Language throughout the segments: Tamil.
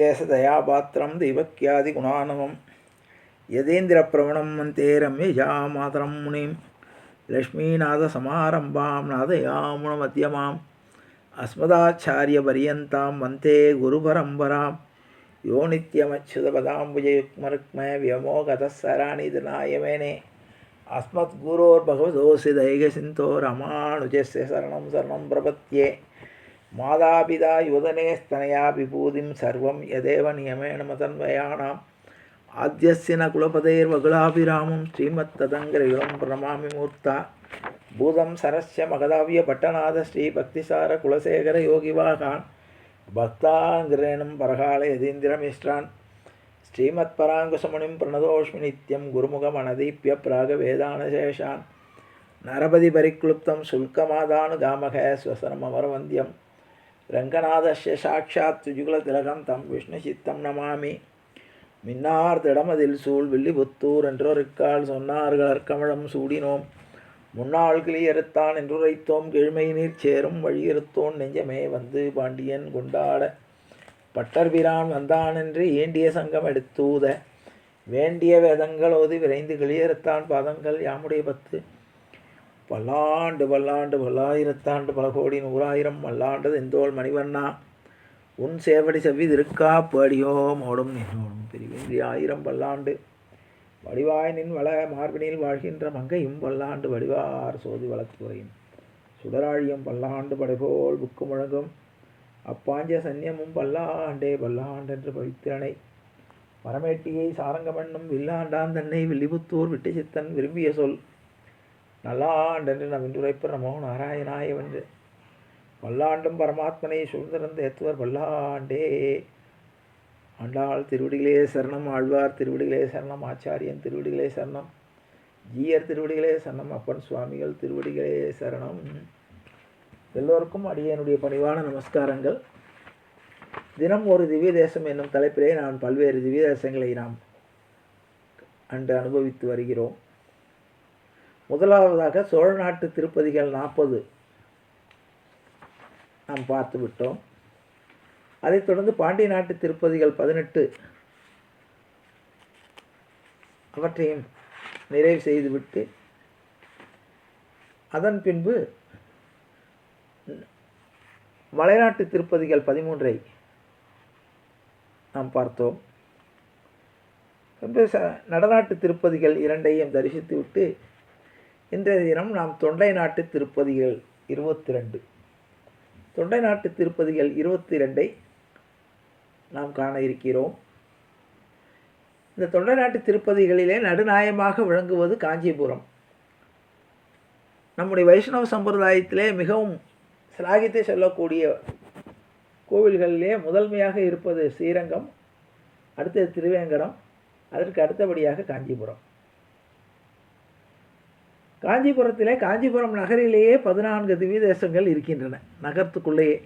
கைலேசதயாபாத்திரம் தெய்வக்கியாதி குணானவம். யதேந்திரப்பிரவணம் வந்தே ரம்யஜாமாதரம் முனிம். லக்ஷ்மீநாதசமாரம்பாம் நாதயாமுணமத்தியமாம் அஸ்மதாச்சாரியபரியந்தாம் வந்தே குருபரம்பராம். யோ நித்யமச்சுதபதாம்புஜயுக்மருக்ம வியமோகதசராணி தினாயமேனே அஸ்மத்குரோர் பகவதோசி தைகசிந்தோ ரமானுஜஸ்ய சரணம் சரணம் பிரபத்யே. மாதாபிதா யுதனேஸ்தனையா விபூதிம் சர்வம் யதேவ நியமேன மதன்வயானாம் ஆத்தியசின குலபதேர் வகுலாபிராமம் ஸ்ரீமத் ததங்கிரகம் பிரணமாமி மூர்த்தா. பூதம் சரஸ்ய மகதாவிய பட்டநாத ஸ்ரீ பக்திசார குலசேகர யோகிவாகான். பக்தாங்கிரேணம் பரகால யதீந்திரமிஷ்டான் ஸ்ரீமத் பராங்குசமுனிம் பிரணதோஷ்மி நித்யம் குருமுகமனதீப்பிய பிராக வேதானசேஷான் நரபதி பரிக்ளுப்தம் சுல்கமாதானுகாமக ஸ்வசனமரவந்தியம் ரங்கநாதஸ்ய சாட்சாத் சுஜுகுல திலகம் தம் விஷ்ணு சித்தம் நமாமி. மின்னார் திடமதில் சூழ் வில்லிபுத்தூர் என்றொருக்கால் சொன்னார்கள் அர்க்கமிழம் சூடினோம். முன்னாள் கிளியறுத்தான் என்றுரைத்தோம் கீழ்மை நீர் சேரும் வழியிருத்தோன் நெஞ்சமே வந்து பாண்டியன் கொண்டாட. பட்டர்பிரான் வந்தான் என்று ஏண்டிய சங்கம் எடுத்தூத. வேண்டிய வேதங்கள் ஓதி விரைந்து கிளியறுத்தான் பாதங்கள் யாமுடைய பத்து. பல்லாண்டு பல்லாண்டு பல்லாயிரத்தாண்டு பல கோடி நூறாயிரம் பல்லாண்டது எந்தோள் மணிவண்ணா. உன் சேவடி செவ்வி திருக்கா பாடியோம் ஓடும் நின்னோடும் பிரிவின்றி ஆயிரம் பல்லாண்டு வடிவாய் நின் வள மார்பினில் வாழ்கின்ற மங்கையும் பல்லாண்டு வடிவார் சோதி வளத்துறையும். சுடராழியும் பல்லாண்டு படைபோல் புக்கு முழங்கும். அப்பாஞ்ச சன்னியமும் பல்லாண்டே பல்லாண்டென்று பவித்திரனை. மரமேட்டியை சாரங்கமண்ணும் வில்லாண்டான் தன்னை வில்லிபுத்தூர் விட்டு சித்தன் விரும்பிய சொல். நல்லாண்டென்று நம் இன்றுரைப்ப நமோ நாராயணாய வென்று பல்லாண்டும் பரமாத்மனை சூழ்ந்திருந்த ஏத்துவர் பல்லாண்டே ஆண்டாள் திருவடிகளே சரணம் ஆழ்வார் திருவடிகளே சரணம் ஆச்சாரியன் திருவடிகளே சரணம் ஜீயர் திருவடிகளே சரணம் அப்பன் சுவாமிகள் திருவடிகளே சரணம். எல்லோருக்கும் அடியனுடைய பணிவான நமஸ்காரங்கள். தினம் ஒரு திவ்ய தேசம் என்னும் தலைப்பிலே நான் பல்வேறு திவ்ய தேசங்களை நாம் அன்று அனுபவித்து வருகிறோம். முதலாவதாக சோழ நாட்டு திருப்பதிகள் நாற்பது நாம் பார்த்து விட்டோம். அதைத் தொடர்ந்து பாண்டிய நாட்டு திருப்பதிகள் பதினெட்டு அவற்றையும் நிறைவு செய்துவிட்டு அதன் பின்பு மலைநாட்டு திருப்பதிகள் பதிமூன்றை நாம் பார்த்தோம். பின்பு நடநாட்டு திருப்பதிகள் இரண்டையும் தரிசித்து விட்டு இன்றைய தினம் நாம் தொண்டை நாட்டு திருப்பதிகள் இருபத்தி ரெண்டு தொண்டை நாட்டு திருப்பதிகள் இருபத்தி ரெண்டை நாம் காண இருக்கிறோம். இந்த தொண்டை நாட்டு திருப்பதிகளிலே நடுநாயமாக விளங்குவது காஞ்சிபுரம். நம்முடைய வைஷ்ணவ சம்பிரதாயத்திலே மிகவும் சிலாகித்து சொல்லக்கூடிய கோவில்களிலே முதன்மையாக இருப்பது ஸ்ரீரங்கம் அடுத்தது திருவேங்கடம் அதற்கு அடுத்தபடியாக காஞ்சிபுரம். காஞ்சிபுரத்திலே காஞ்சிபுரம் நகரிலேயே பதினான்கு திவ்ய தேசங்கள் இருக்கின்றன நகரத்துக்குள்ளேயே.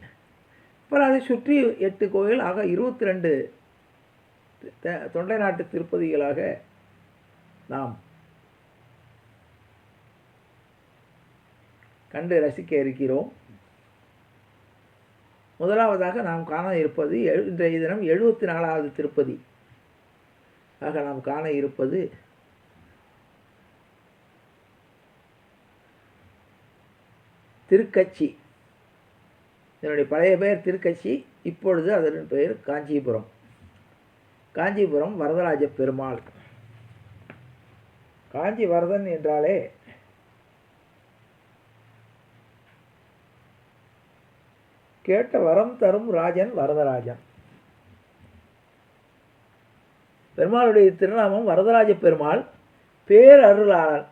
அப்புறம் அதை சுற்றி எட்டு கோயில் ஆக இருபத்தி ரெண்டு தொண்டை நாட்டு திருப்பதிகளாக நாம் கண்டு ரசிக்க இருக்கிறோம். முதலாவதாக நாம் காண இருப்பது இன்றைய தினம் எழுபத்தி நாலாவது திருப்பதி. ஆக நாம் காண இருப்பது திருக்கட்சி. இதனுடைய பழைய பெயர் திருக்கட்சி இப்பொழுது அதன் பெயர் காஞ்சிபுரம். காஞ்சிபுரம் வரதராஜ பெருமாள். காஞ்சி வரதன் என்றாலே கேட்ட வரம் தரும் ராஜன் வரதராஜன். பெருமாளுடைய திருநாமம் வரதராஜ பெருமாள் பேரருளாளன்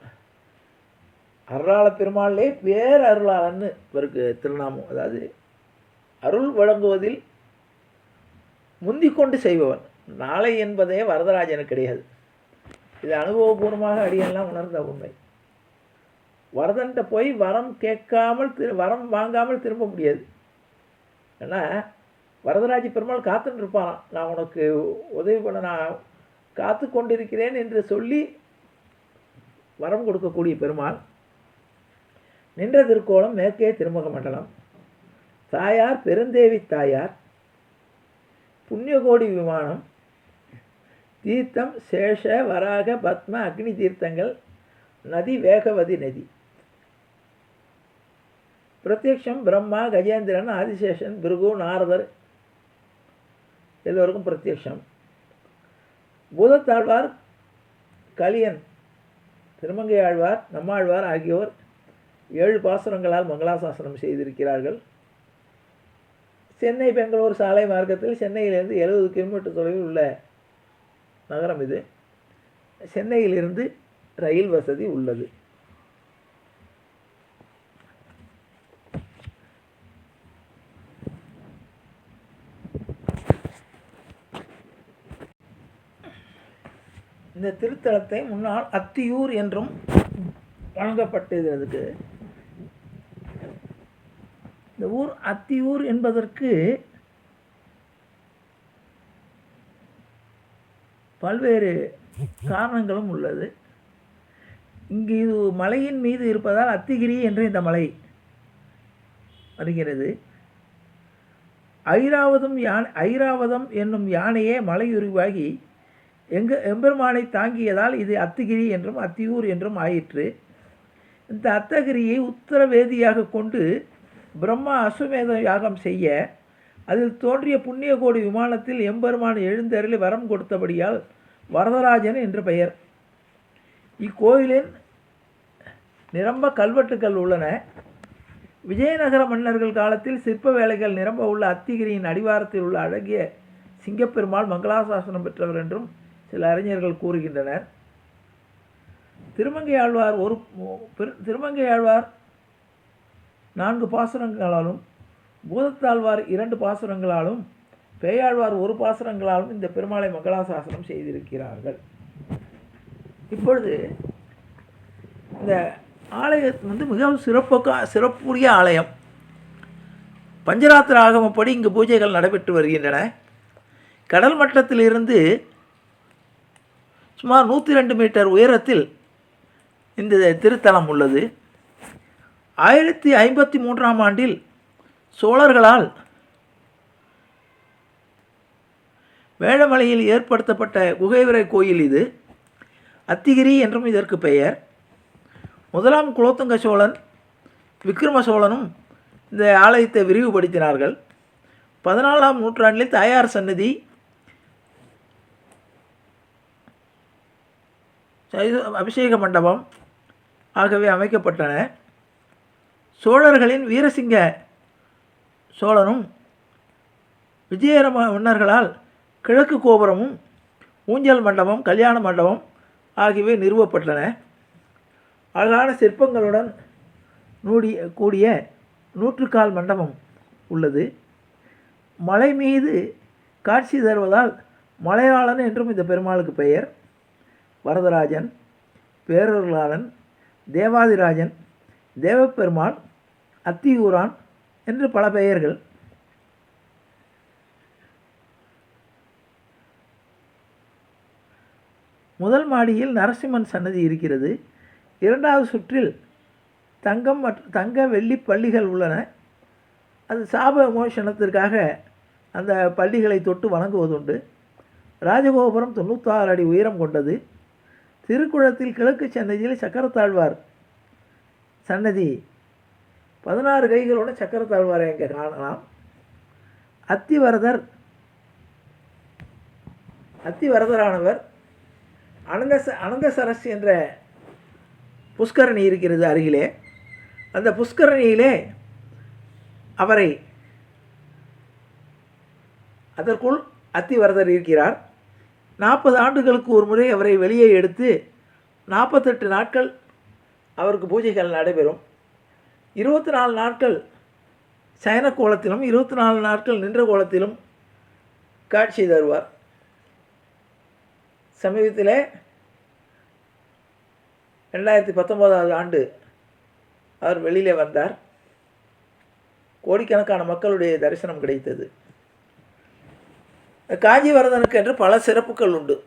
அருளாள பெருமாளே பேரருளாளன்னு இவருக்கு திருநாமம். அதாவது அருள் வழங்குவதில் முந்திக்கொண்டு செய்பவன். நாளை என்பதே வரதராஜனு கிடையாது. இது அனுபவபூர்வமாக அடியெல்லாம் உணர்ந்த உண்மை. வரதன்ட்ட போய் வரம் கேட்காமல் திரு வரம் வாங்காமல் திரும்ப முடியாது. ஏன்னா வரதராஜ பெருமாள் காத்துன்னு இருப்பாராம் நான் உனக்கு உதவி பண்ண நான் காத்து கொண்டிருக்கிறேன் என்று சொல்லி வரம் கொடுக்கக்கூடிய பெருமாள் நின்ற திருக்கோலம் மேற்கே திருமுக மண்டலம். தாயார் பெருந்தேவி தாயார் புண்ணியகோடி விமானம் தீர்த்தம் சேஷ வராக பத்ம அக்னி தீர்த்தங்கள் நதி வேகவதி நதி. பிரத்யக்ஷம் பிரம்மா கஜேந்திரன் ஆதிசேஷன் பிருகு நாரதர் எல்லோருக்கும் பிரத்யக்ஷம். பூதத்தாழ்வார் கலியன் திருமங்கை ஆழ்வார் நம்மாழ்வார் ஆகியோர் ஏழு பாசுரங்களால் மங்களாசாசனம் செய்திருக்கிறார்கள். சென்னை பெங்களூர் சாலை மார்க்கத்தில் சென்னையிலிருந்து எழுபது கிலோமீட்டர் தொலைவில் உள்ள நகரம் இது. சென்னையிலிருந்து ரயில் வசதி உள்ளது. இந்த திருத்தலத்தை முன்னால் அத்தியூர் என்றும் வழங்கப்பட்டது அதுக்கு ஊர் அத்தியூர் என்பதற்கு பல்வேறு காரணங்களும் உள்ளது. இங்கு இது மலையின் மீது இருப்பதால் அத்திகிரி என்று இந்த மலை வருகிறது. ஐராவதம் யானை ஐராவதம் என்னும் யானையே மலையுருவாகி எங்கு எம்பெருமானை தாங்கியதால் இது அத்திகிரி என்றும் அத்தியூர் என்றும் ஆயிற்று. இந்த அத்தகிரியை உத்தரவேதியாக கொண்டு பிரம்மா அஸ்வமேத யாகம் செய்ய அதில் தோன்றிய புண்ணியகோடி விமானத்தில் எம்பெருமான் எழுந்தருளி வரம் கொடுத்தபடியால் வரதராஜன் என்று பெயர். இக்கோயிலின் நிரம்ப கல்வெட்டுக்கள் உள்ளன. விஜயநகர மன்னர்கள் காலத்தில் சிற்ப வேலைகள் நிரம்ப உள்ள அத்திகிரியின் அடிவாரத்தில் உள்ள அழகிய சிங்கப்பெருமாள் மங்களாசாசனம் பெற்றவர் என்றும் சில அறிஞர்கள் கூறுகின்றனர். திருமங்கை ஆழ்வார் ஒரு பெரு- திருமங்கை ஆழ்வார் நான்கு பாசுரங்களாலும் பூதத்தாழ்வார் இரண்டு பாசுரங்களாலும் பேயாழ்வார் ஒரு பாசுரங்களாலும் இந்த பெருமாளை மங்களாசாசனம் செய்திருக்கிறார்கள். இப்பொழுது இந்த ஆலயம் வந்து மிகவும் சிறப்புக்கா சிறப்புரிய ஆலயம். பஞ்சராத்திர ஆகமப்படி இங்கு பூஜைகள் நடைபெற்று வருகின்றன. கடல் மட்டத்திலிருந்து சுமார் நூற்றி ரெண்டு மீட்டர் உயரத்தில் இந்த திருத்தலம் உள்ளது. ஆயிரத்தி ஐம்பத்தி மூன்றாம் ஆண்டில் சோழர்களால் வேழமலையில் ஏற்படுத்தப்பட்ட குகைவரை கோயில் இது. அத்திகிரி என்றும் இதற்கு பெயர். முதலாம் குலோத்துங்க சோழன் விக்ரம சோழனும் இந்த ஆலயத்தை விரிவுபடுத்தினார்கள். பதினாலாம் நூற்றாண்டில் தாயார் சன்னதி அபிஷேக மண்டபம் ஆகவே அமைக்கப்பட்டன. சோழர்களின் வீரசிங்க சோழனும் விஜயரம மன்னர்களால் கிழக்கு கோபுரமும் ஊஞ்சல் மண்டபம் கல்யாண மண்டபம் ஆகியவை நிறுவப்பட்டன. அழகான சிற்பங்களுடன் நூடிய கூடிய நூற்றுக்கால் மண்டபம் உள்ளது. மலை மீது காட்சி தருவதால் மலையாளன் என்றும் இந்த பெருமாளுக்கு பெயர். வரதராஜன் பேரருளாளன் தேவாதிராஜன் தேவப்பெருமாள் அத்தியூரான் என்று பல பெயர்கள். முதல் மாடியில் நரசிம்மன் சன்னதி இருக்கிறது. இரண்டாவது சுற்றில் தங்கம் மற்றும் தங்க வெள்ளி பள்ளிகள் உள்ளன. அது சாப மோஷனத்திற்காக அந்த பள்ளிகளை தொட்டு வணங்குவதுண்டு. ராஜகோபுரம் தொண்ணூத்தாறு அடி உயரம் கொண்டது. திருக்குளத்தில் கிழக்கு சன்னதியில் சக்கரத்தாழ்வார் சன்னதி பதினாறு கைகளோட சக்கரத்தாழ்வாரை இங்கே காணலாம். அத்திவரதர் அத்திவரதரானவர் அனந்த ச- அனந்த சரஸ் என்ற புஷ்கரணி இருக்கிறது அருகிலே. அந்த புஷ்கரணியிலே அவரை அதற்குள் அத்திவரதர் இருக்கிறார். நாற்பது ஆண்டுகளுக்கு ஒரு முறை அவரை வெளியே எடுத்து நாற்பத்தெட்டு நாட்கள் அவருக்கு பூஜைகள் நடைபெறும். இருபத்தி நாலு நாட்கள் சயன கோலத்திலும் இருபத்தி நாலு நாட்கள் நின்ற கோலத்திலும் காட்சி தருவார். சமீபத்தில் ரெண்டாயிரத்தி பத்தொம்போதாவது ஆண்டு அவர் வெளியிலே வந்தார். கோடிக்கணக்கான மக்களுடைய தரிசனம் கிடைத்தது. காஞ்சிவரதனுக்கு என்று பல சிறப்புகள் உண்டு.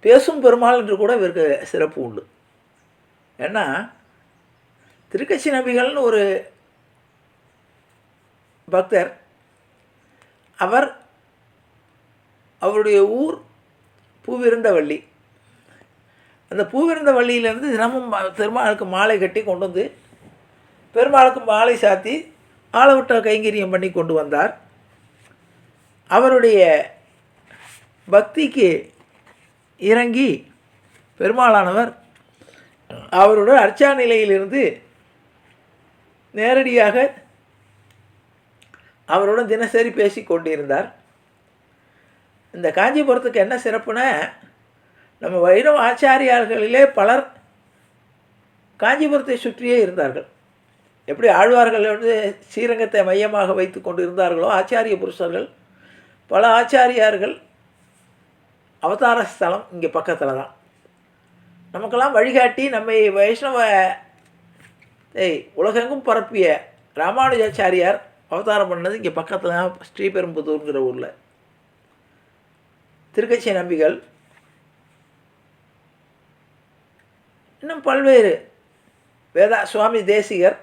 பேசும் பெருமாள் என்று கூட இவருக்கு சிறப்பு உண்டு. ஏன்னா திருக்கட்சி நபிகள்னு ஒரு பக்தர் அவர் அவருடைய ஊர் பூவிருந்தவள்ளி. அந்த பூவிருந்த வள்ளியிலேருந்து தினமும் பெருமாளுக்கு மாலை கட்டி கொண்டு வந்து பெருமாளுக்கு மாலை சாத்தி ஆளவிட்ட கைங்கரியம் பண்ணி கொண்டு வந்தார். அவருடைய பக்திக்கு இறங்கி பெருமாளானவர் அவரோட அர்ச்சா நிலையிலிருந்து நேரடியாக அவருடன் தினசரி பேசி கொண்டிருந்தார். இந்த காஞ்சிபுரத்துக்கு என்ன சிறப்புனா நம்ம வைணவ ஆச்சாரியார்களிலே பலர் காஞ்சிபுரத்தை சுற்றியே இருந்தார்கள். எப்படி ஆழ்வார்கள் வந்து ஸ்ரீரங்கத்தை மையமாக வைத்து கொண்டு இருந்தார்களோ ஆச்சாரிய புருஷர்கள் பல ஆச்சாரியார்கள் அவதார ஸ்தலம் இங்கே பக்கத்தில் தான் நமக்கெல்லாம் வழிகாட்டி நம்மை வைஷ்ணவ உலகெங்கும் பரப்பிய ராமானுஜாச்சாரியார் அவதாரம் பண்ணது இங்கே பக்கத்தில் தான் ஸ்ரீபெரும்புதூருங்கிற ஊரில். திருக்கட்சி நம்பிகள் இன்னும் பல்வேறு வேதா சுவாமி தேசிகர்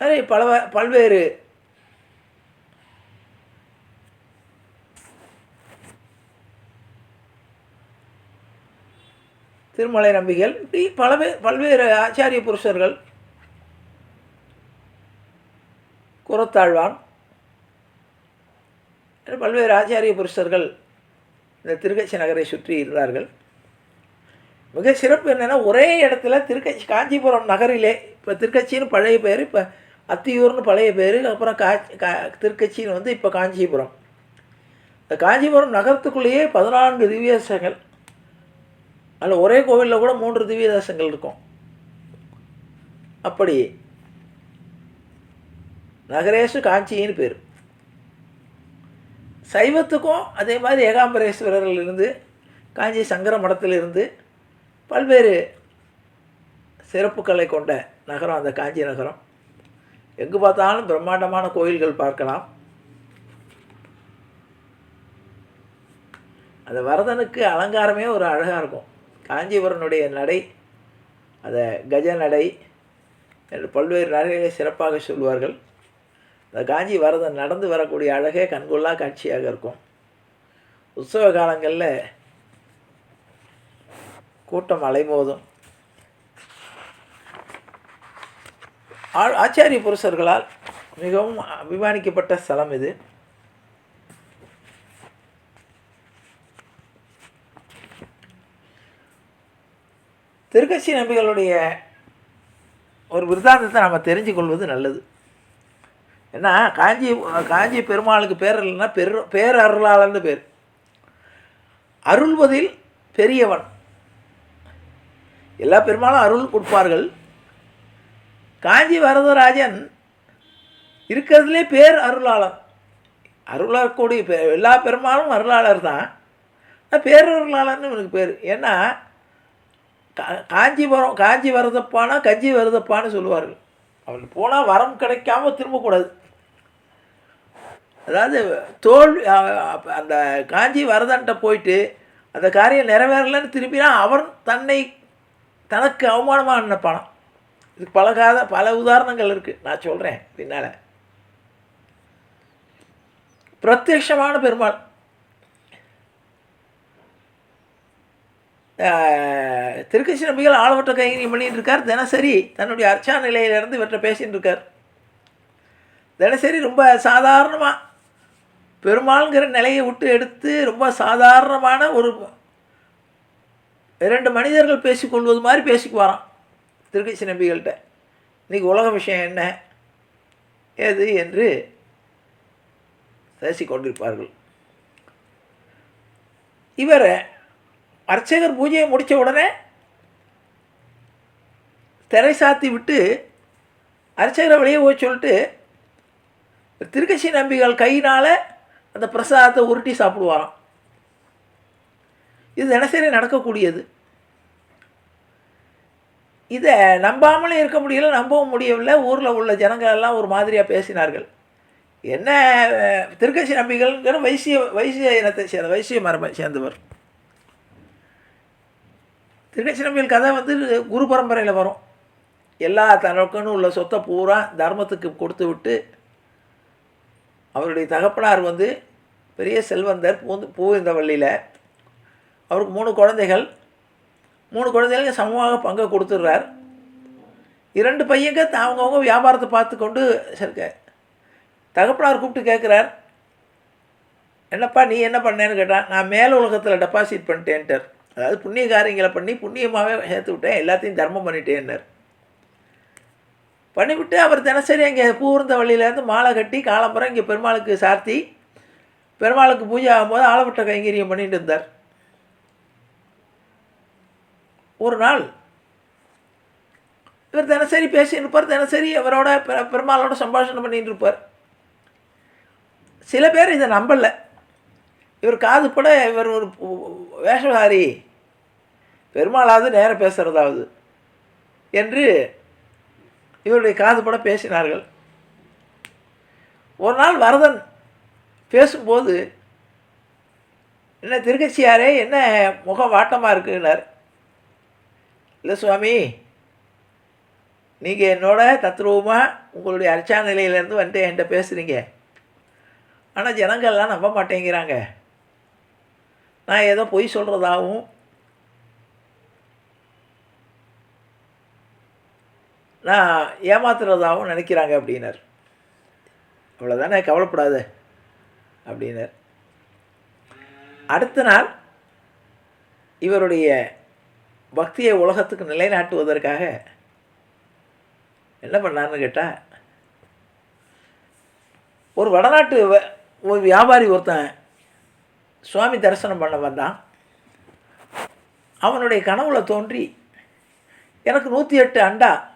அதே பல பல்வேறு திருமலை நம்பிகள் இப்படி பல பல்வேறு ஆச்சாரிய புருஷர்கள் குரத்தாழ்வான் பல்வேறு ஆச்சாரிய புருஷர்கள் இந்த திருக்கட்சி நகரை சுற்றி இருந்தார்கள். மிக சிறப்பு என்னென்னா ஒரே இடத்துல திருக்கட்சி காஞ்சிபுரம் நகரிலே இப்போ திருக்கட்சின்னு பழைய பேர் இப்போ அத்தியூர்னு பழைய பேர் அப்புறம் காஞ்சி கா திருக்கட்சின்னு வந்து இப்போ காஞ்சிபுரம். இந்த காஞ்சிபுரம் நகரத்துக்குள்ளேயே பதினான்கு திவ்யதேசங்கள். அதில் ஒரே கோவிலில் கூட மூன்று திவ்யதேசங்கள் இருக்கும். அப்படி நகரேசு காஞ்சின்னு பேர். சைவத்துக்கும் அதே மாதிரி ஏகாம்பரேஸ்வரர்லேருந்து காஞ்சி சங்கர மடத்திலிருந்து பல்வேறு சிறப்புகளை கொண்ட நகரம் அந்த காஞ்சி நகரம். எங்கு பார்த்தாலும் பிரம்மாண்டமான கோயில்கள் பார்க்கலாம். அந்த வரதனுக்கு அலங்காரமே ஒரு அழகாக இருக்கும். காஞ்சிபுரனுடைய நடை அதை கஜ நடை என்று பல்வேறு நடைகளை சிறப்பாக சொல்வார்கள். இந்த காஞ்சி வரதன் நடந்து வரக்கூடிய அழகே கண்கொள்ளா காட்சியாக இருக்கும். உற்சவ காலங்களில் கூட்டம் அலைமோதும். ஆ- ஆச்சாரிய புருஷர்களால் மிகவும் அபிமானிக்கப்பட்ட ஸ்தலம் இது. திருக்கட்சி நம்பிகளுடைய ஒரு விருதாந்தத்தை நம்ம தெரிஞ்சு கொள்வது நல்லது. ஏன்னா காஞ்சி காஞ்சி பெருமாளுக்கு பேர் இல்லைன்னா பெரு பேரருளாளன்னு பேர். அருள்வதில் பெரியவன். எல்லா பெருமாளும் அருள் கொடுப்பார்கள். காஞ்சி வரதராஜன் இருக்கிறதுலே பேர் அருளாளன் அருளக்கூடிய பே எல்லா பெருமாளும் அருளாளர் தான். பேரருளாளன்னு பேரருளாளர்னு இவனுக்கு பேர். ஏன்னா கா- காஞ்சிபுரம் காஞ்சி வரதப்பானா கஞ்சி வரதப்பான்னு சொல்லுவார்கள். அவன் போனால் வரம் கிடைக்காம திரும்பக்கூடாது. அதாவது தோல் அந்த காஞ்சி வரதன்ட்ட போயிட்டு அந்த காரியம் நிறைவேறலைன்னு திரும்பினா அவன் தன்னை தனக்கு அவமானமாக நினைப்பானாம். இதுக்கு பல காத பல உதாரணங்கள் இருக்குது நான் சொல்கிறேன் பின்னால். பிரத்யட்சமான பெருமாள். திருக்கட்சி நம்பிகள் ஆளவற்ற கைங்கரியம் பண்ணிகிட்டு இருக்கார் தினசரி தன்னுடைய அர்ச்சா நிலையிலிருந்து இவற்றை பேசிகிட்டு இருக்கார் தினசரி ரொம்ப சாதாரணமாக பெருமாள்ங்கிற நிலையை விட்டு எடுத்து ரொம்ப சாதாரணமான ஒரு இரண்டு மனிதர்கள் பேசிக்கொள்வது மாதிரி பேசிக்குவாராம் திருக்கட்சி நம்பிகள்கிட்ட. இன்றைக்கி உலக விஷயம் என்ன? ஏது என்று பேசிக்கொண்டிருப்பார்கள். இவரை இவர் அர்ச்சகர் பூஜையை முடித்த உடனே திரை சாத்தி விட்டு அர்ச்சகரை வெளியே போய் சொல்லிட்டு திருக்கட்சி நம்பிகள் கையினால் அந்த பிரசாதத்தை உருட்டி சாப்பிடுவாராம். இது தினசரி நடக்கக்கூடியது. இதை நம்பாமலே இருக்க முடியல நம்பவும் முடியவில்லை. ஊரில் உள்ள ஜனங்கள் எல்லாம் ஒரு மாதிரியாக பேசினார்கள். என்ன திருக்கட்சி நம்பிகள்ங்கிற வைசிய வைசிய இனத்தை சேர்ந்த வைசிய மரபை சேர்ந்தவர். திருக்கட்சி நம்பிகள் கதை வந்து குரு பரம்பரையில் வரும். எல்லா தனக்குன்னு உள்ள சொத்தை பூரா தர்மத்துக்கு கொடுத்து விட்டு அவருடைய தகப்பனார் வந்து பெரிய செல்வந்தர் பூந்து பூ இந்த வள்ளியில் அவருக்கு மூணு குழந்தைகள். மூணு குழந்தைகளுக்கு சமமாக பங்கை கொடுத்துட்றார். இரண்டு பையங்க த- வியாபாரத்தை பார்த்து கொண்டு இருக்க. தகப்பனார் கூப்பிட்டு கேட்குறார் என்னப்பா நீ என்ன பண்ணேன்னு கேட்டான் நான் மேல் உலகத்தில் டெபாசிட் பண்ணிட்டேன்ட்டார். அதாவது புண்ணிய காரியங்களை பண்ணி புண்ணியமாகவே சேர்த்து விட்டேன். எல்லாத்தையும் தர்மம் பண்ணிட்டேன்னார். பண்ணிவிட்டு அவர் தினசரி அங்கே பூர்ந்த வழியிலேருந்து மாலை கட்டி காலம்பரம் இங்கே பெருமாளுக்கு சார்த்தி பெருமாளுக்கு பூஜை ஆகும்போது ஆலப்பட்ட கைங்கரியம் பண்ணிட்டு இருந்தார். ஒரு நாள் இவர் தினசரி பேசின்னு இருப்பார் தினசரி அவரோட பெருமாளோட சம்பாஷணம் பண்ணிட்டு இருப்பார். சில பேர் இதை நம்பலை. இவர் காது கூட இவர் ஒரு வேஷதாரி. பெருமாளாவது நேரம் பேசுகிறதாவது என்று இவருடைய காதுபட பேசினார்கள். ஒரு நாள் வரதன் பேசும்போது என்ன திருக்கட்சியாரே என்ன முகம் வாட்டமாக இருக்குன்னார். இல்லை சுவாமி நீங்கள் என்னோட தத்ரூபமாக உங்களுடைய அர்ச்சா நிலையிலேருந்து வந்துட்டு என்கிட்ட பேசுகிறீங்க ஆனால் ஜனங்கள்லாம் நம்ப மாட்டேங்கிறாங்க. நான் ஏதோ பொய் சொல்கிறதாகவும் நான் ஏமாத்துறதாகவும் நினைக்கிறாங்க அப்படின்னார். அவ்வளோதானே கவலைப்படாத அப்படின்னார். அடுத்த நாள் இவருடைய பக்தியை உலகத்துக்கு நிலைநாட்டுவதற்காக என்ன பண்ணாருன்னு கேட்டால் ஒரு வடநாட்டு வ- ஒரு வியாபாரி ஒருத்தன் சுவாமி தரிசனம் பண்ண வந்தான். அவனுடைய கனவுல தோன்றி எனக்கு நூற்றி எட்டு அண்டா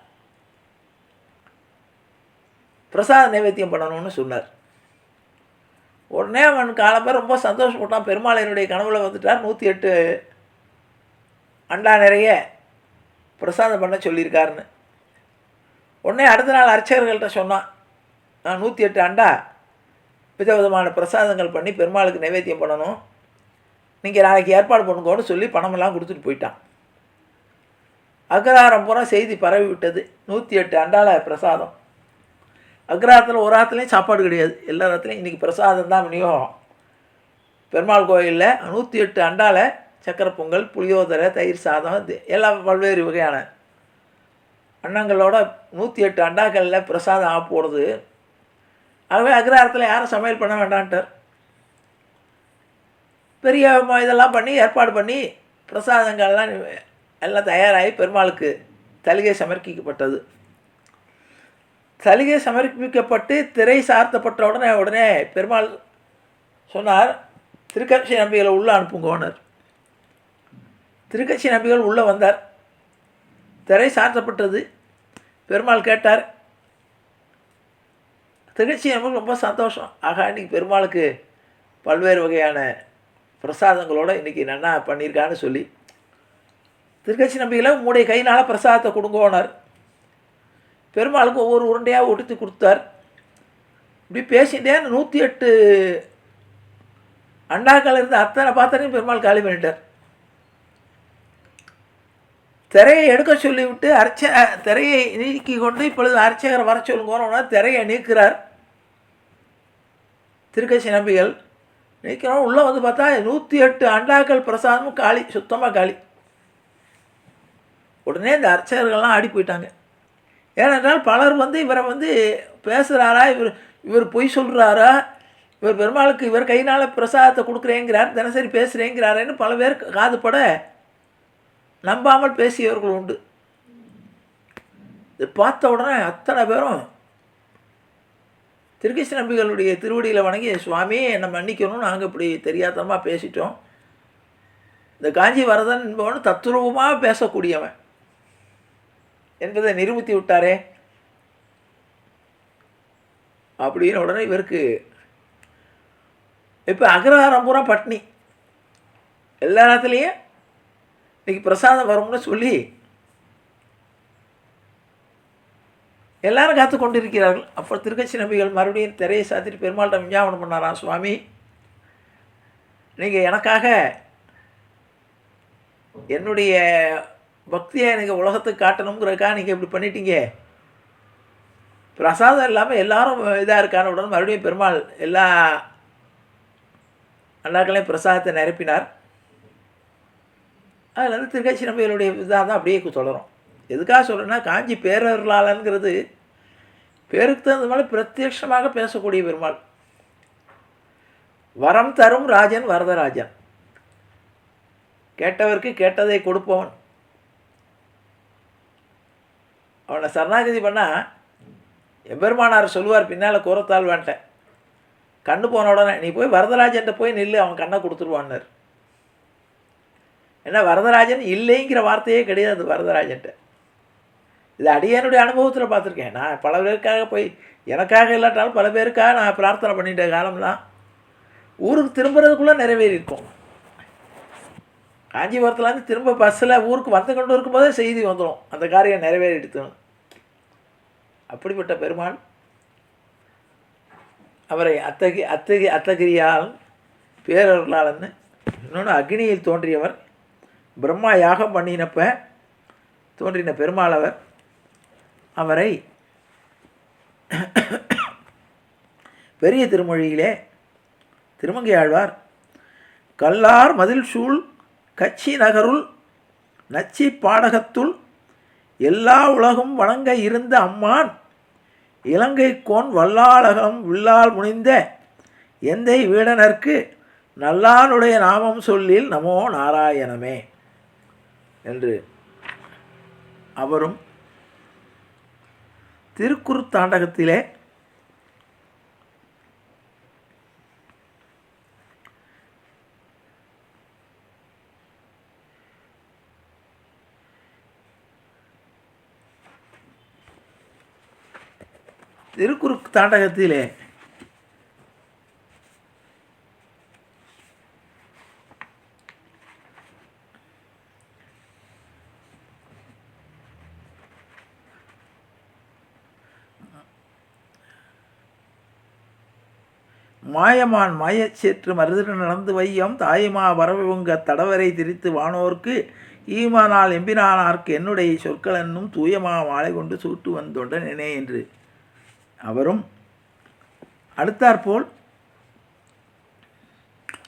பிரசாத நைவேத்தியம் பண்ணணும்னு சொன்னார். உடனே அவன் காலம்பேர் ரொம்ப சந்தோஷப்பட்டான். பெருமாள் என்னுடைய கனவுல வந்துட்டார். நூற்றி எட்டு அண்டா நிறைய பிரசாதம் பண்ண சொல்லியிருக்காருன்னு. உடனே அடுத்த நாள் அர்ச்சகர்கள்ட்ட சொன்னான். நான் நூற்றி எட்டு அண்டா விதவிதமான பிரசாதங்கள் பண்ணி பெருமாளுக்கு நைவேத்தியம் பண்ணணும். நீங்கள் நாளைக்கு ஏற்பாடு பண்ணுங்கன்னு சொல்லி பணமெல்லாம் கொடுத்துட்டு போயிட்டான். அகராரம் பூரா செய்தி பரவி விட்டது. நூற்றி எட்டு அண்டால பிரசாதம். அக்ரஹாரத்தில் ஒரு ஆத்துலேயும் சாப்பாடு கிடையாது. எல்லா இடத்துலையும் இன்றைக்கி பிரசாதம் தான் விநியோகம். பெருமாள் கோயிலில் நூற்றி எட்டு அண்டாவில் சக்கரை பொங்கல் புளியோதரை தயிர் சாதம் எல்லா எல்லாம் பல்வேறு வகையான. அண்ணங்களோட நூற்றி எட்டு அண்டாக்களில் பிரசாதம் ஆக போடுறது ஆகவே அக்ரஹாரத்தில் யாரும் சமையல் பண்ண வேண்டான்ட்டார். பெரிய இதெல்லாம் பண்ணி ஏற்பாடு பண்ணி பிரசாதங்கள்லாம் எல்லாம் தயாராகி பெருமாளுக்கு தலுகை சமர்ப்பிக்கப்பட்டது. சலுகை சமர்ப்பிக்கப்பட்டு திரை சார்த்தப்பட்ட உடனே உடனே பெருமாள் சொன்னார் திருக்கட்சி நம்பிகளை உள்ளே அனுப்புங்கோனர் திருக்கட்சி நம்பிகள் உள்ளே வந்தார். திரை சார்த்தப்பட்டது. பெருமாள் கேட்டார் திருக்கட்சி நம்பிகள் ரொம்ப சந்தோஷம். ஆகா இன்னைக்கு பெருமாளுக்கு பல்வேறு வகையான பிரசாதங்களோடு இன்றைக்கி நன்னா பண்ணியிருக்கான்னு சொல்லி திருக்கட்சி நம்பிகளை உங்களுடைய கையினால் பிரசாதத்தை கொடுங்கோனார் பெருமாளுக்கு ஒவ்வொரு உருண்டையாக ஒடுத்து கொடுத்தார். இப்படி பேசிட்டே நூற்றி எட்டு அண்டாக்கள் இருந்த அத்தனை பாத்திரையும் பெருமாள் காலி பண்ணிட்டார். திரையை எடுக்க சொல்லிவிட்டு அர்ச்ச திரையை நீக்கி கொண்டு இப்பொழுது அர்ச்சகர் வர சொல்லுங்கன்னா திரையை நீக்கிறார். திருக்கட்சி நம்பிகள் நீக்கிறோம். உள்ளே வந்து பார்த்தா நூற்றி எட்டு அண்டாக்கள் பிரசாதமும் காலி சுத்தமாக காலி. உடனே இந்த அர்ச்சகர்கள்லாம் ஆடி போயிட்டாங்க. ஏனென்றால் பலர் வந்து இவரை வந்து பேசுகிறாரா இவர் இவர் பொய் சொல்கிறாரா இவர் பெருமாளுக்கு இவர் கையினால் பிரசாதத்தை கொடுக்குறேங்கிறார் தினசரி பேசுகிறேங்கிறாரேன்னு பல பேர் காதுபட நம்பாமல் பேசியவர்கள் உண்டு. இது பார்த்த உடனே அத்தனை பேரும் திருக்கிருஷ்ண நம்பிகளுடைய திருவடியில் வணங்கி சுவாமி என்னை மன்னிக்கணும் நாங்கள் இப்படி தெரியாதனமாக பேசிட்டோம். இந்த காஞ்சி வரதன் என்பவன் தத்துரூபமாக பேசக்கூடியவன். என்பதை நிரூபித்து விட்டாரே? அப்படின்னு உடனே இவருக்கு இப்போ அக்ரஹாரம் பூரா பட்னி. எல்லா நேரத்துலேயும் இன்னைக்கு பிரசாதம் வரும்னு சொல்லி எல்லாரும் காத்து கொண்டிருக்கிறார்கள். அப்போ திருக்கட்சி நம்பிகள் மறுபடியும் திரையை சாத்திட்டு பெருமாள்கிட்ட விஞ்ஞாபனம் பண்ணாராம் சுவாமி? நீங்கள் எனக்காக என்னுடைய பக்தியை எனக்கு உலகத்துக்கு காட்டணுங்கிறதுக்காக நீங்கள் இப்படி பண்ணிட்டீங்க. பிரசாதம் இல்லாமல் எல்லாரும் இதாக இருக்கான உடனே மறுபடியும் பெருமாள் எல்லா அண்ணாக்களையும் பிரசாதத்தை நிரப்பினார். அதில் வந்து திருக்கட்சி நம்பிகளுடைய இதாக தான் அப்படியே தொடரும் எதுக்காக சொல்கிறேன்னா காஞ்சி பேரருளாளன்கிறது பேருக்கு தகுந்த மாதிரி பிரத்யட்சமாக பேசக்கூடிய பெருமாள். வரம் தரும் ராஜன் வரதராஜன் கேட்டவருக்கு கேட்டதை கொடுப்பவன். அவனை சரணாகதி பண்ணால் எம்பெருமானார் சொல்லுவார் பின்னால் கூறத்தால் வேண்டேன். கண்ணு போன உடனே நீ போய் வரதராஜன்ட்ட போய் நில்லு அவன் கண்ணை கொடுத்துருவான்னார். ஏன்னா வரதராஜன் இல்லைங்கிற வார்த்தையே கிடையாது வரதராஜன்ட்ட. இது அடியானுடைய அனுபவத்தில் பார்த்துருக்கேன். நான் பல பேருக்காக போய் எனக்காக இல்லாட்டாலும் பல பேருக்காக நான் பிரார்த்தனை பண்ணிட்ட காலம்லாம் ஊருக்கு திரும்புறதுக்குள்ளே நிறைவேறியிருக்கும். காஞ்சிபுரத்துலேருந்து திரும்ப பஸ்ஸில் ஊருக்கு வந்து கொண்டு இருக்கும்போதே செய்தி வந்துடும் அந்த காரியம் நிறைவேறிடுத்தணும் அப்படிப்பட்ட பெருமாள் அவரை அத்தகி அத்தகி அத்தகிரியால் பேரருளாளன்னு இன்னொன்று அக்னியில் தோன்றியவர் பிரம்மா யாகம் பண்ணினப்ப தோன்றின பெருமாள் அவர் அவரை பெரிய திருமொழியிலே திருமங்கை ஆழ்வார் கல்லார் மதில் சூழ் கட்சி நகருள் நச்சி பாடகத்துள் எல்லா உலகும் வணங்க இருந்த அம்மான் இலங்கை கோன் வல்லாளகம் வில்லால் முனிந்த எந்தை வீடனர்க்கு நல்லானுடைய நாமம் சொல்லில் நமோ நாராயணமே என்று அவரும் திருக்குறுத்தாண்டகத்திலே திருக்குறு தாண்டகத்திலே. மாயமான் மாயச் சேற்று மருதிர நடந்து வையம் தாயுமா வரவுங்க தடவரை திரித்து வானோர்க்கு ஈமானால் எம்பினானார்க்கு என்னுடைய சொற்கள் என்னும் தூயமா மாலை கொண்டு சூட்டு வந்தொண்ட நினை என்று. அவரும் அடுத்தாற்போல்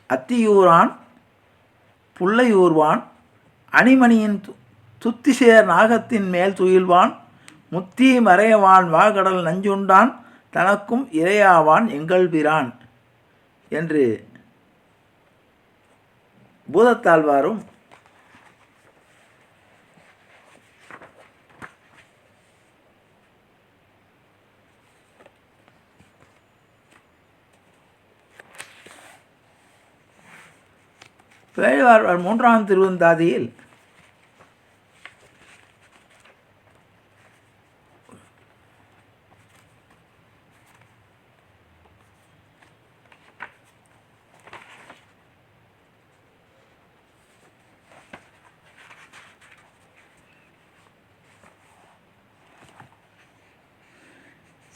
அத்தியூரான் புள்ளையூர்வான் அணிமணியின் து துத்திசேர் நாகத்தின் மேல் துயில்வான் முத்தி மறையவான் வாகடல் நஞ்சுண்டான் தனக்கும் இரையாவான் எங்கள் பிரான் என்று பூதத்தாழ்வாரும் பேழ்வார் மூன்றாம் திருவந்தாதியில்.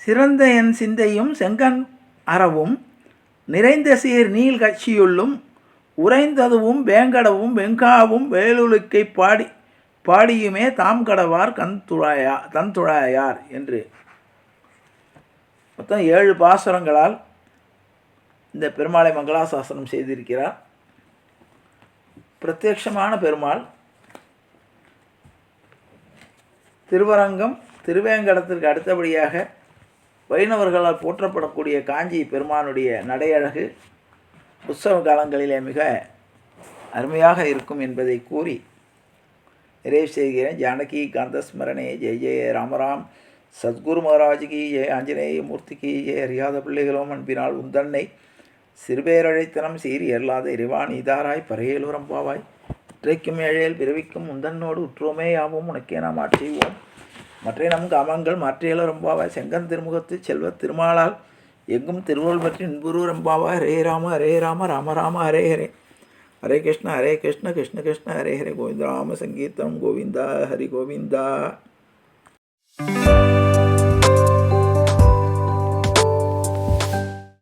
சிறந்த என் சிந்தையும் செங்கன் அறவும் நிறைந்த சீர் நீள் கட்சியுள்ளும் உறைந்ததுவும் வேங்கடவும் வெங்காவும் வேலுலுக்கை பாடி பாடியுமே தாம் கடவார் கண் துழாயா தன் துழாயார் என்று. மொத்தம் ஏழு பாசுரங்களால் இந்த பெருமாளை மங்களாசாசனம் செய்திருக்கிறார். பிரத்யட்சமான பெருமாள் திருவரங்கம் திருவேங்கடத்திற்கு அடுத்தபடியாக வைணவர்களால் போற்றப்படக்கூடிய காஞ்சி பெருமானுடைய நடையழகு உற்சவ காலங்களிலே மிக அருமையாக இருக்கும் என்பதை கூறி நிறைவு செய்கிறேன். ஜானகி காந்தஸ்மரணே ஜெய ஜெய ராமராம். சத்குரு மகாராஜுக்கு ஜெய ஆஞ்சநேய மூர்த்திக்கு ஜெய அறியாத பிள்ளைகளும் அன்பினால் உந்தன்னை. சிறுபேரழைத்தனம் சீறி அல்லாத இறைவான் இதாராய் பரையலூரம் பாவாய். இற்றைக்கும் ஏழையில் பிறவிக்கும் உந்தன்னோடு உற்றோமே யாவும் உனக்கே நாம் ஆற்றிவோம் மற்ற நம் காமங்கள் மாற்றியல ரொம்பாவாய் செங்கன் திருமுகத்து செல்வ திருமாலால் எங்கும் திருவள்ளுவர் பற்றி இன்புரு ரம்பாவாய் ஹரே ராம ஹரே ராம ராம ராம ஹரே ஹரே ஹரே கிருஷ்ண ஹரே கிருஷ்ண கிருஷ்ண கிருஷ்ண ஹரே ஹரே கோவிந்த ராம சங்கீர்த்தனம் கோவிந்தா ஹரி கோவிந்தா